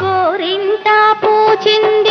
గోరింటా పూచింది.